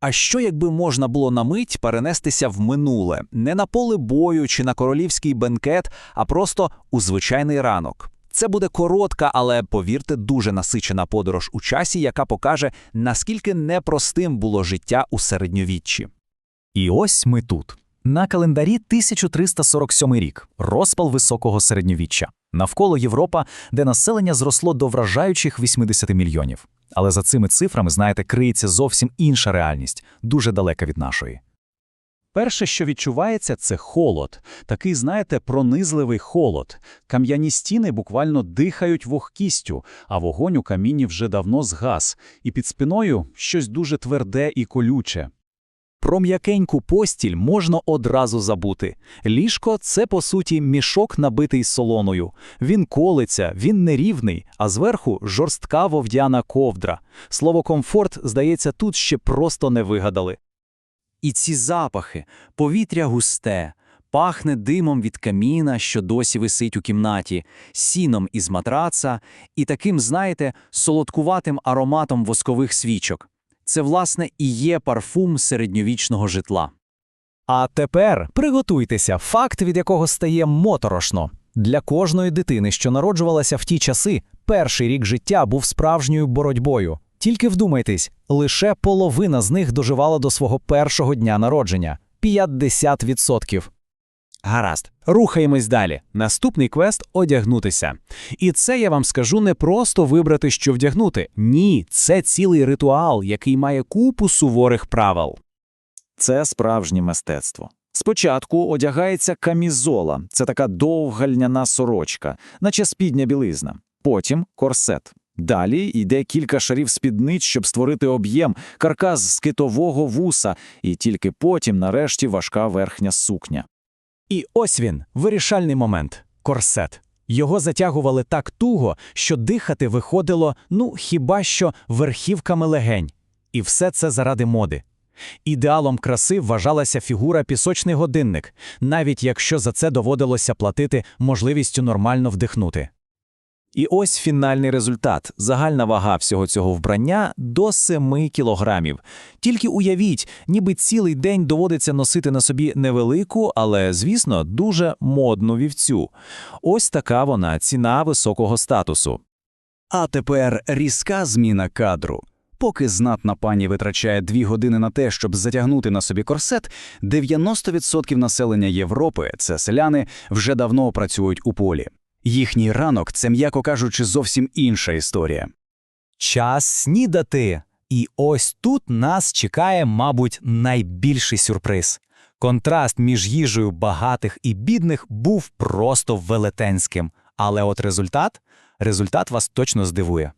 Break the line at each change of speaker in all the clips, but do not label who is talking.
А що якби можна було на мить перенестися в минуле, не на поле бою чи на королівський бенкет, а просто у звичайний ранок? Це буде коротка, але повірте, дуже насичена подорож у часі, яка покаже, наскільки непростим було життя у середньовіччі.
І ось ми тут. На календарі 1347 рік, розпал високого середньовіччя. Навколо Європа, де населення зросло до вражаючих 80 мільйонів. Але за цими цифрами, знаєте, криється зовсім інша реальність, дуже далека від нашої.
Перше, що відчувається, це холод. Такий, знаєте, пронизливий холод. Кам'яні стіни буквально дихають вогкістю, а вогонь у каміні вже давно згас, і під спиною щось дуже тверде і колюче.
Про м'якеньку постіль можна одразу забути. Ліжко це, по суті, мішок, набитий солоною. Він колиться, він нерівний, а зверху жорстка вовдяна ковдра. Слово комфорт, здається, тут ще просто не вигадали.
І ці запахи, повітря густе, пахне димом від каміна, що досі висить у кімнаті, сіном із матраца і таким, знаєте, солодкуватим ароматом воскових свічок. Це, власне, і є парфум середньовічного житла.
А тепер приготуйтеся, факт, від якого стає моторошно. Для кожної дитини, що народжувалася в ті часи, перший рік життя був справжньою боротьбою. Тільки вдумайтесь, лише половина з них доживала до свого першого дня народження 50%.
Гаразд, рухаємось далі. Наступний квест одягнутися. І це я вам скажу не просто вибрати, що вдягнути. Ні, це цілий ритуал, який має купу суворих правил.
Це справжнє мистецтво. Спочатку одягається камізола, це така довга льняна сорочка, наче спідня білизна. Потім корсет. Далі йде кілька шарів спідниць, щоб створити об'єм, каркас з китового вуса, і тільки потім, нарешті, важка верхня сукня.
І ось він, вирішальний момент корсет. Його затягували так туго, що дихати виходило, ну хіба що верхівками легень. І все це заради моди. Ідеалом краси вважалася фігура пісочний годинник, навіть якщо за це доводилося платити можливістю нормально вдихнути.
І ось фінальний результат. Загальна вага всього цього вбрання до 7 кілограмів. Тільки уявіть, ніби цілий день доводиться носити на собі невелику, але, звісно, дуже модну вівцю. Ось така вона ціна високого статусу.
А тепер різка зміна кадру. Поки знатна пані витрачає дві години на те, щоб затягнути на собі корсет, 90% населення Європи, це селяни, вже давно працюють у полі. Їхній ранок це, м'яко кажучи, зовсім інша історія.
Час снідати. І ось тут нас чекає, мабуть, найбільший сюрприз. Контраст між їжею багатих і бідних був просто велетенським. Але от результат результат вас точно здивує.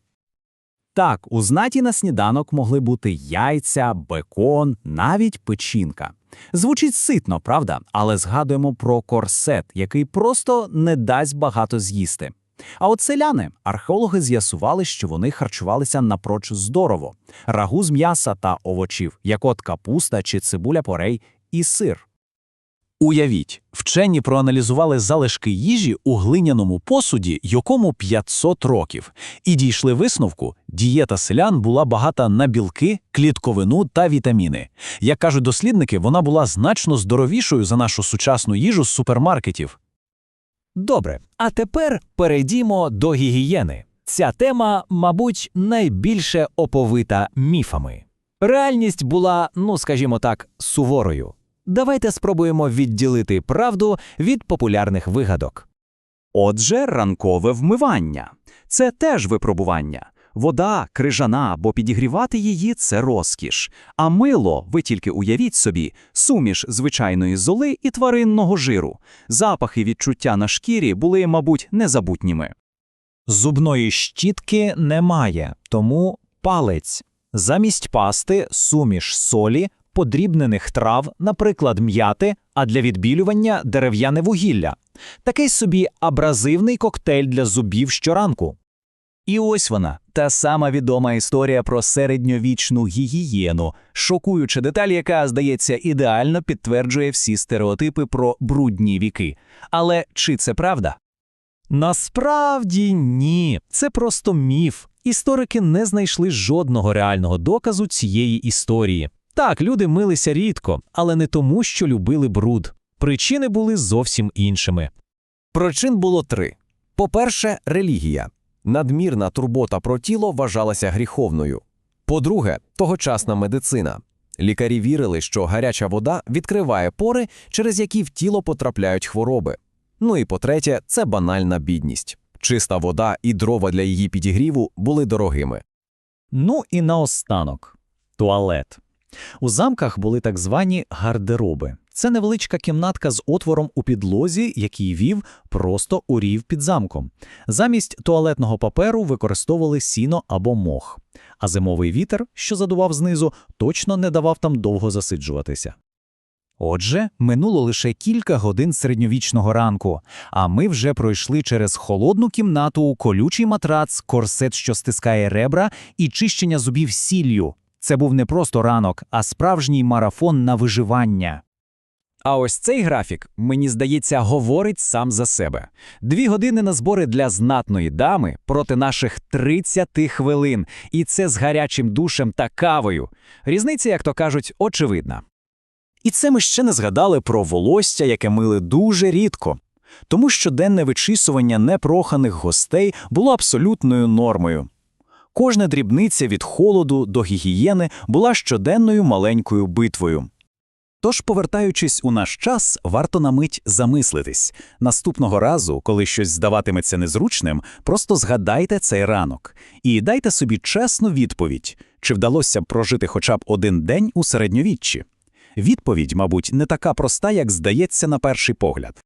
Так, у знаті на сніданок могли бути яйця, бекон, навіть печінка. Звучить ситно, правда, але згадуємо про корсет, який просто не дасть багато з'їсти. А от селяни, археологи з'ясували, що вони харчувалися напроч здорово: рагу з м'яса та овочів, як от капуста чи цибуля порей і сир.
Уявіть, вчені проаналізували залишки їжі у глиняному посуді, якому 500 років, і дійшли висновку, дієта селян була багата на білки, клітковину та вітаміни. Як кажуть дослідники, вона була значно здоровішою за нашу сучасну їжу з супермаркетів.
Добре, а тепер перейдімо до гігієни. Ця тема, мабуть, найбільше оповита міфами. Реальність була, ну скажімо так, суворою. Давайте спробуємо відділити правду від популярних вигадок.
Отже, ранкове вмивання це теж випробування. Вода крижана, бо підігрівати її це розкіш. А мило, ви тільки уявіть собі, суміш звичайної золи і тваринного жиру. Запахи відчуття на шкірі були, мабуть, незабутніми.
Зубної щітки немає, тому палець. Замість пасти суміш солі, подрібнених трав, наприклад, м'яти, а для відбілювання дерев'яне вугілля. Такий собі абразивний коктейль для зубів щоранку.
І ось вона, та сама відома історія про середньовічну гігієну, шокуюча деталь, яка, здається, ідеально підтверджує всі стереотипи про брудні віки. Але чи це правда?
Насправді ні, це просто міф. Історики не знайшли жодного реального доказу цієї історії.
Так, люди милися рідко, але не тому, що любили бруд. Причини були зовсім іншими.
Причин було три. По-перше, релігія. Надмірна турбота про тіло вважалася гріховною. По-друге, тогочасна медицина. Лікарі вірили, що гаряча вода відкриває пори, через які в тіло потрапляють хвороби. Ну і по-третє, це банальна бідність. Чиста вода і дрова для її підігріву були дорогими.
Ну і наостанок – туалет. У замках були так звані гардероби. Це невеличка кімнатка з отвором у підлозі, який вів просто у рів під замком. Замість туалетного паперу використовували сіно або мох. А зимовий вітер, що задував знизу, точно не давав там довго засиджуватися. Отже, минуло лише кілька годин середньовічного ранку, а ми вже пройшли через холодну кімнату, колючий матрац, корсет, що стискає ребра, і чищення зубів сіллю. Це був не просто ранок, а справжній марафон на виживання.
А ось цей графік, мені здається, говорить сам за себе. Дві години на збори для знатної дами проти наших 30 хвилин. І це з гарячим душем та кавою. Різниця, як то кажуть, очевидна.
І це ми ще не згадали про волосся, яке мили дуже рідко. Тому щоденне вичісування непроханих гостей було абсолютною нормою. Кожна дрібниця від холоду до гігієни була щоденною маленькою битвою. Тож, повертаючись у наш час, варто на мить замислитись. Наступного разу, коли щось здаватиметься незручним, просто згадайте цей ранок і дайте собі чесну відповідь, чи вдалося б прожити хоча б один день у середньовіччі. Відповідь, мабуть, не така проста, як здається на перший погляд.